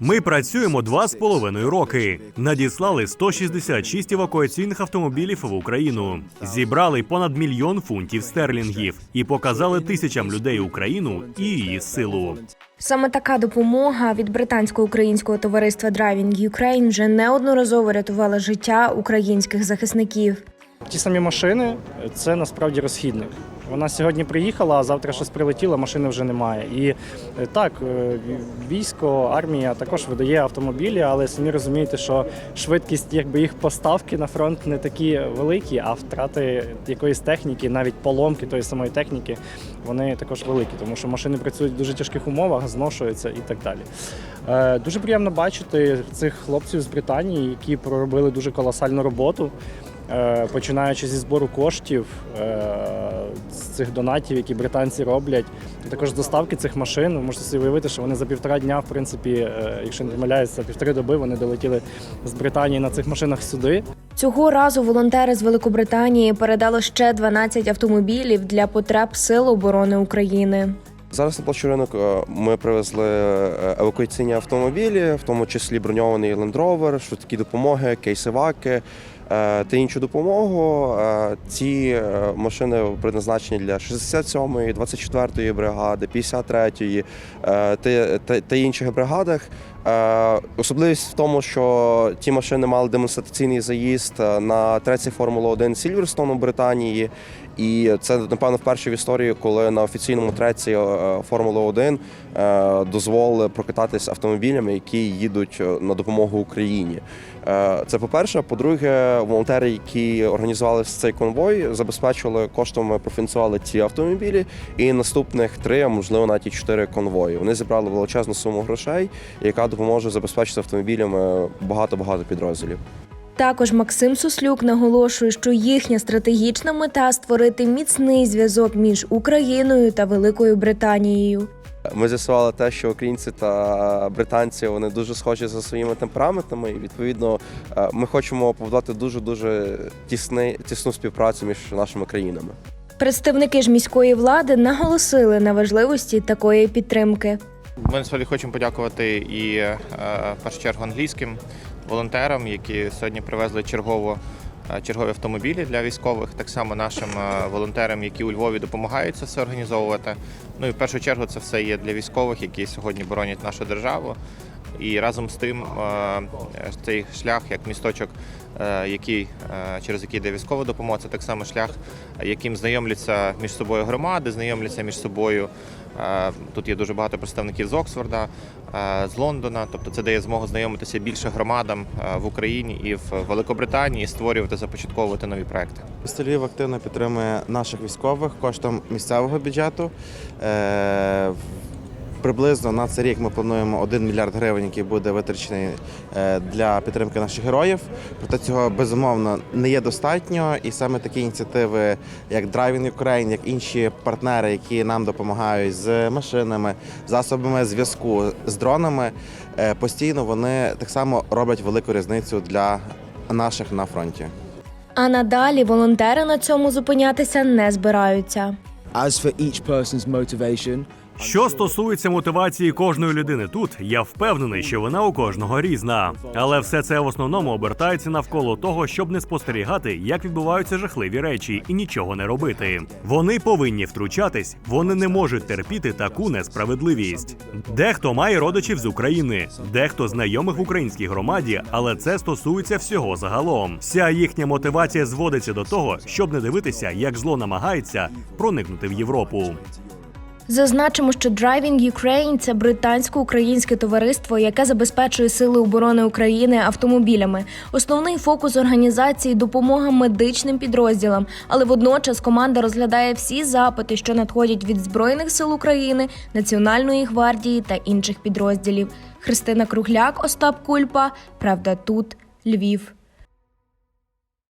Ми працюємо два з половиною роки. Надіслали 166 евакуаційних автомобілів в Україну. Зібрали понад мільйон фунтів стерлінгів і показали тисячам людей Україну і її силу. Саме така допомога від британсько-українського товариства Driving Ukraine вже неодноразово рятувала життя українських захисників. Ті самі машини це насправді розхідник. Вона сьогодні приїхала, а завтра щось прилетіло, машини вже немає. І е, так, е, військо, армія також видає автомобілі, але самі розумієте, що швидкість якби їх поставки на фронт не такі великі, а втрати якоїсь техніки, навіть поломки тої самої техніки, вони також великі, тому що машини працюють в дуже тяжких умовах, зношуються і так далі. Е, Дуже приємно бачити цих хлопців з Британії, які проробили дуже колосальну роботу. Е, починаючи зі збору коштів е, з цих донатів, які британці роблять, і також доставки цих машин. Ви можете собі уявити, що вони за півтора дня, в принципі, е, якщо не помиляюся, за півтори доби вони долетіли з Британії на цих машинах сюди. Цього разу волонтери з Великобританії передали ще 12 автомобілів для потреб Сил оборони України. Зараз на площу ринок ми привезли евакуаційні автомобілі, в тому числі броньований Land Rover, швидкі допомоги, кейсиваки та іншу допомогу. Е, Ці е, машини призначені для 67-ї, 24-ї бригади, 53-ї е, та, інших бригадах. Е, Особливість в тому, що ті машини мали демонстраційний заїзд е, на третій Формула 1 Сільверстон у Британії. І це напевно вперше в історії, коли на офіційному треці е, Формули 1 е, дозволили прокататись автомобілями, які їдуть е, на допомогу Україні. Е, Це по-перше. По-друге, волонтери, які організували цей конвой, забезпечили коштами, профінансували ці автомобілі. І наступних три, а можливо навіть і чотири конвої. Вони зібрали величезну суму грошей, яка допоможе забезпечити автомобілями багато-багато підрозділів. Також Максим Суслюк наголошує, що їхня стратегічна мета створити міцний зв'язок між Україною та Великою Британією. Ми з'ясували те, що українці та британці вони дуже схожі за своїми темпераментами, і відповідно е, ми хочемо побудувати дуже дуже тісний тісну співпрацю між нашими країнами. Представники ж міської влади наголосили на важливості такої підтримки. Ми насправді хочемо подякувати і е, в першу чергу англійським волонтерам, які сьогодні привезли чергово. Е, Чергові автомобілі для військових, так само нашим е, волонтерам, які у Львові допомагають це все організовувати. Ну і в першу чергу це все є для військових, які сьогодні боронять нашу державу. І разом з тим е, цей шлях, як місточок, е, який, е, через який йде військова допомога, це так само шлях, яким знайомляться між собою громади, знайомляться між собою. Е, Тут є дуже багато представників з Оксфорда, е, з Лондона. Тобто це дає змогу знайомитися більше громадам е, в Україні і в Великобританії, створювати, започатковувати нові проекти. Львів активно підтримує наших військових коштом місцевого бюджету. Приблизно на цей рік ми плануємо 1 мільярд гривень, який буде витрачений е, для підтримки наших героїв. Проте цього безумовно не є достатньо, і саме такі ініціативи, як Driving Ukraine, як інші партнери, які нам допомагають з машинами, засобами зв'язку, з дронами, е, постійно вони так само роблять велику різницю для наших на фронті. А надалі волонтери на цьому зупинятися не збираються. As for each person's motivation, Що стосується мотивації кожної людини тут, я впевнений, що вона у кожного різна. Але все це в основному обертається навколо того, щоб не спостерігати, як відбуваються жахливі речі, і нічого не робити. Вони повинні втручатись, вони не можуть терпіти таку несправедливість. Дехто має родичів з України, дехто знайомих в українській громаді, але це стосується всього загалом. Вся їхня мотивація зводиться до того, щоб не дивитися, як зло намагається проникнути в Європу. Зазначимо, що Driving Ukraine – це британсько-українське товариство, яке забезпечує сили оборони України автомобілями. Основний фокус організації допомога медичним підрозділам, але водночас команда розглядає всі запити, що надходять від збройних сил України, Національної гвардії та інших підрозділів. Христина Кругляк, Остап Кульпа. Правда, тут Львів.